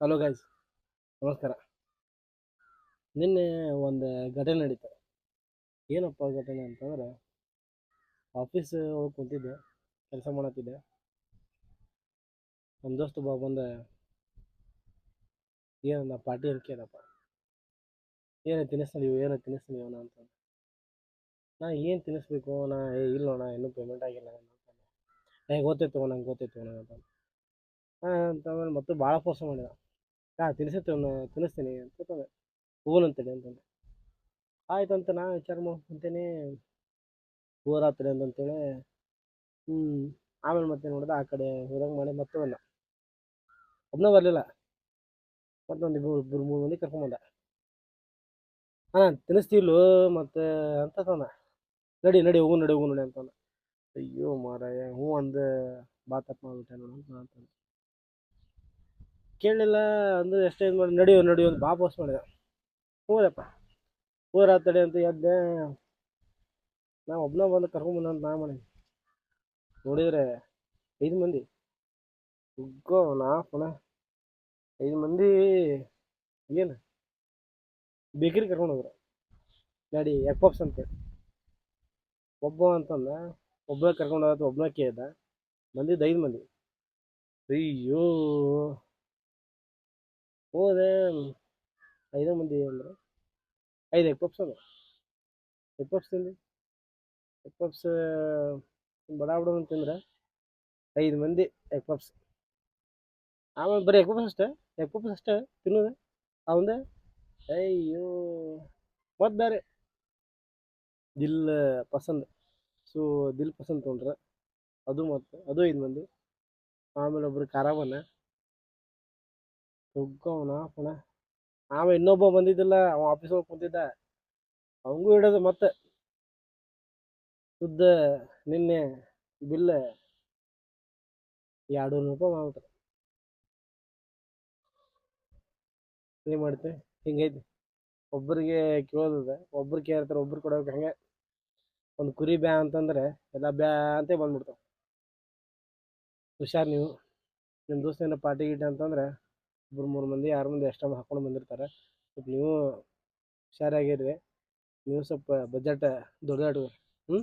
Hello guys ನಮಸ್ಕಾರ. ನಿನ್ನೆ ಒಂದು ಘಟನೆ ನಡೀತು. ಏನಪ್ಪ ಘಟನೆ ಅಂತಂದ್ರೆ ಆಫೀಸ್ ಒಳಗೆ ಕುಂತಿದ್ದೆ, ಕೆಲಸ ಮಾಡತ್ತಿದ್ದೆ. ನಮ್ಮ ದೋಸ್ತ ಬಾ ಬಂದ ಏನನ್ನ ಪಾರ್ಟಿ ಅಂತ ಕೇಳಪ್ಪ? ಏನೇ ತಿನ್ನಿಸ್ತೀವಿ ಏನು ಅವನ ಇವನ ಅಂತ ನಾ ಏನು ತಿನ್ನಿಸ್ಬೇಕು? ನಾ, ಏ ಇಲ್ಲೋಣ ಇನ್ನೂ ಪೇಮೆಂಟ್ ಆಗಿಲ್ಲ ಏ ಗೊತ್ತೈತು ನಂಗೆ ಗೊತ್ತೈತು ಅಣ್ಣ ಅಂತ ಅಂತಂದ್ರೆ ಮತ್ತೆ ಭಾಳ ಫೋರ್ಸ್ ಮಾಡಿದ. ಹಾಂ ತಿನ್ನಿಸುತ್ತೆ ತಿನ್ನಿಸ್ತೀನಿ ಅಂತಂದೆ ಹೂನ್ ಅಂತೇಳಿ ಅಂತಂದೆ ಆಯ್ತು ಅಂತ ನಾ ವಿಚಾರ ಮಾಡ್ಕೊಂತೀನಿ. ಅಂತ ಅಂತಂತೇಳಿ. ಹ್ಞೂ ಆಮೇಲೆ ಮತ್ತೆ ನೋಡಿದೆ ಆ ಕಡೆ ಹೋದಂಗೆ ಮಾಡಿ ಮತ್ತೆ ಬಂದ. ಒಬ್ಬನೇ ಬರಲಿಲ್ಲ. ಮತ್ತೊಂದು ಇಬ್ಬರು ಇಬ್ಬರು ಮೂರು ಮಂದಿ ಕರ್ಕೊಂಬಂದ ಹಾಂ, ತಿನ್ನಿಸ್ತಿಲ್ಲು ಮತ್ತು ಅಂತ ತಂದ ನಡಿ ನಡಿ, ಹೋಗು ನಡಿ ಹೋಗು, ನಡಿ ಅಂತಂದ ಅಯ್ಯೋ ಮಾರಾಯ ಹ್ಞೂ ಅಂದು, ಬಾತಪ್ಪ ಮಾಡ್ಬಿಟ್ಟೆ ನೋಡು ಅಂತ ಕೇಳಲಿಲ್ಲ ಅಂದ್ರೆ ಎಷ್ಟೇ ಇದು ಮಾಡಿ ನಡೆಯೋ ನಡೆಯೋ ಅಂತ ಬಾ ಪೋಸ್ಟ್ ಮಾಡಿದ. ಹೋದಪ್ಪ ಹೋರ ತಡೆ ಅಂತ ಎದ್ದೆ. ನಾ ಒಬ್ಬನ ಬಂದು ಕರ್ಕೊಂಬಂದ ಅಂತ ನಾ ಮಾಡಿ ನೋಡಿದ್ರೆ ಐದು ಮಂದಿ. ಉಗ್ಗೋ ನಾ ಪುನಃ ಐದು ಮಂದಿ ಏನು ಬೇಕರಿ ಕರ್ಕೊಂಡು ಹೋದ್ರು. ನಡಿ ಎಗ್ ಅಂತ ಒಬ್ಬ ಅಂತಂದ ಒಬ್ಬ ಕರ್ಕೊಂಡು ಹೋದ ಒಬ್ಬನ ಕೇಳ್ದ. ಮಂದಿದ್ದು ಐದು ಮಂದಿ. ಅಯ್ಯೋ. ಹೋದೆ ಐದು ಮಂದಿ ಅಂದ್ರೆ ಐದು ಎಗ್ ಪಪ್ಸ್ ಅದ ಎಗ್ ಪಪ್ಸ್ ತಿಂದು ಎಗ್ ಪಪ್ಸ್ ಬಡ ಬಡ ತಿಂದ್ರೆ ಐದು ಮಂದಿ ಎಗ್ ಪಪ್ಸ್ ಆಮೇಲೆ ಬರೀ ಎಗ್ ಪಪ್ಸ್ ಅಷ್ಟೇ ಎಗ್ ಪಪ್ಸ್ ಅಷ್ಟೇ ತಿನ್ನೋದು ಅವಂದೆ ಅಯ್ಯೋ ಮತ್ತು ಬೇರೆ ದಿಲ್ ಪಸಂದ್ ಸೊ ದಿಲ್ ಪಸಂದ್ ತೊಗೊಂಡ್ರೆ ಅದು ಮತ್ತು ಅದು ಐದು ಮಂದಿ ಆಮೇಲೆ ಒಬ್ರು ಖಾರಾಬನ್ನ ಅವನ ಪುಣ. ಆಮ ಇನ್ನೊಬ್ಬ ಬಂದಿದ್ದಿಲ್ಲ, ಅವ ಆಫೀಸ್ ಒಳಗೆ ಕುಂತಿದ್ದ. ಅವಂಗೂ ಹಿಡೋದು ಮತ್ತೆ. ಶುದ್ಧ ನಿನ್ನೆ ಬಿಲ್ ಎರಡು ನೂರು ರೂಪಾಯಿ ಮಾಡ್ಬಿಟ್ರೆ. ಏನು ಮಾಡ್ತೆ? ಹಿಂಗೈತಿ ಒಬ್ಬರಿಗೆ ಕೇಳೋದದ, ಒಬ್ರು ಕೇಳ್ತಾರೆ, ಒಬ್ರು ಕೊಡೋಕೆ ಹಂಗೆ. ಒಂದು ಕುರಿ ಬ್ಯಾ ಅಂತಂದ್ರೆ ಎಲ್ಲ ಬ್ಯಾ ಅಂತ ಬಂದ್ಬಿಡ್ತಾವ. ಹುಷಾರ್ ನೀವು. ನಿಮ್ಮ ದೋಸ್ತ ಏನೋ ಪಾರ್ಟಿ ಗೀಟಿ ಅಂತಂದ್ರೆ ಇಬ್ಬರು ಮೂರು ಮಂದಿ, ಆರು ಮಂದಿ ಎಕ್ಸ್ಟ್ರಾ ಹಾಕೊಂಡು ಬಂದಿರ್ತಾರೆ. ಸ್ವಲ್ಪ ನೀವು ಹುಷಾರಾಗಿರ್ರಿ. ನೀವು ಸ್ವಲ್ಪ ಬಜೆಟ್ ದೊಡ್ಡ ಹ್ಞೂ